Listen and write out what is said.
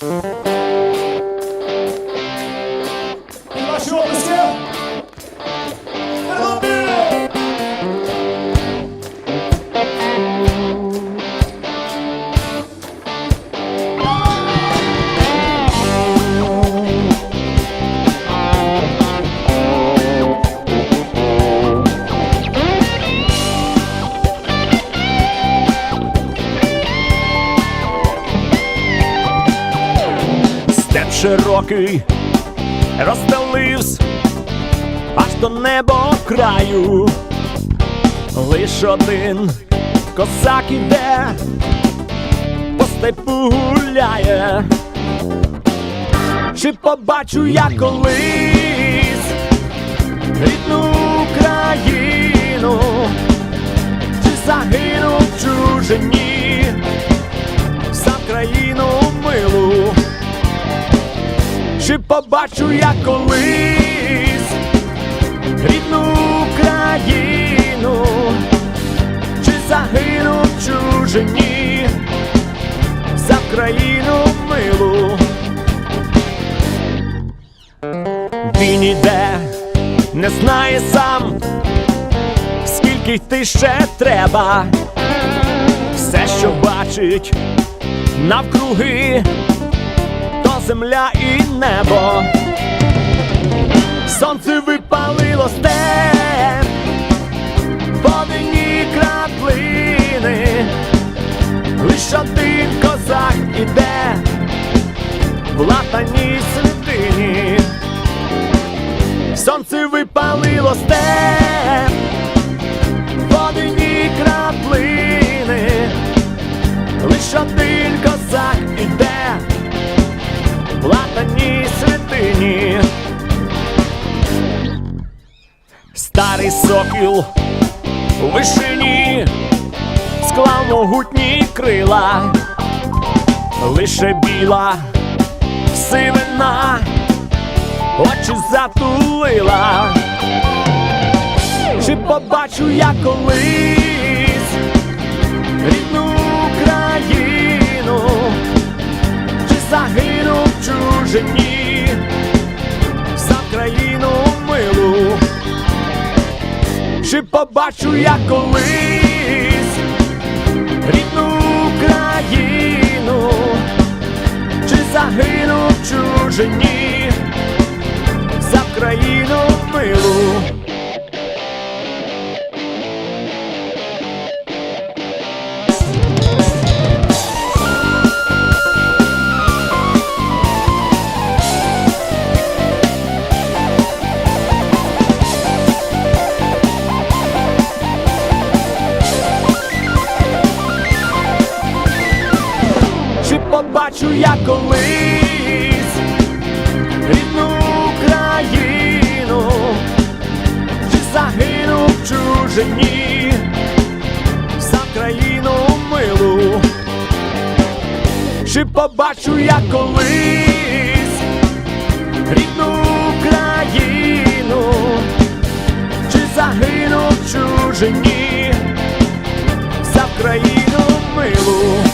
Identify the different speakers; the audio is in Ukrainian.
Speaker 1: Música широкий розстелився аж до неба краю. Лиш один козак іде, по степу гуляє. Чи побачу я колись рідну Україну, побачу я колись рідну Україну, чи загину в чужині за країну милу? Він іде, не знає сам, скільки йти ще треба, все, що бачить навкруги то земля і небо. Сонце випалило степ, водяні краплини, лиш один козак іде в латаній святині. Сонце випалило сокіл у вишині склав могутні крила, лише біла сивина, очі затулила. Чи побачу я колись рідну Україну? чи загину в чужині чи побачу я колись побачу я колись рідну Україну, чи загину в чужині за країну милу, чи побачу я колись рідну Україну, чи загину в чужині за країну милу.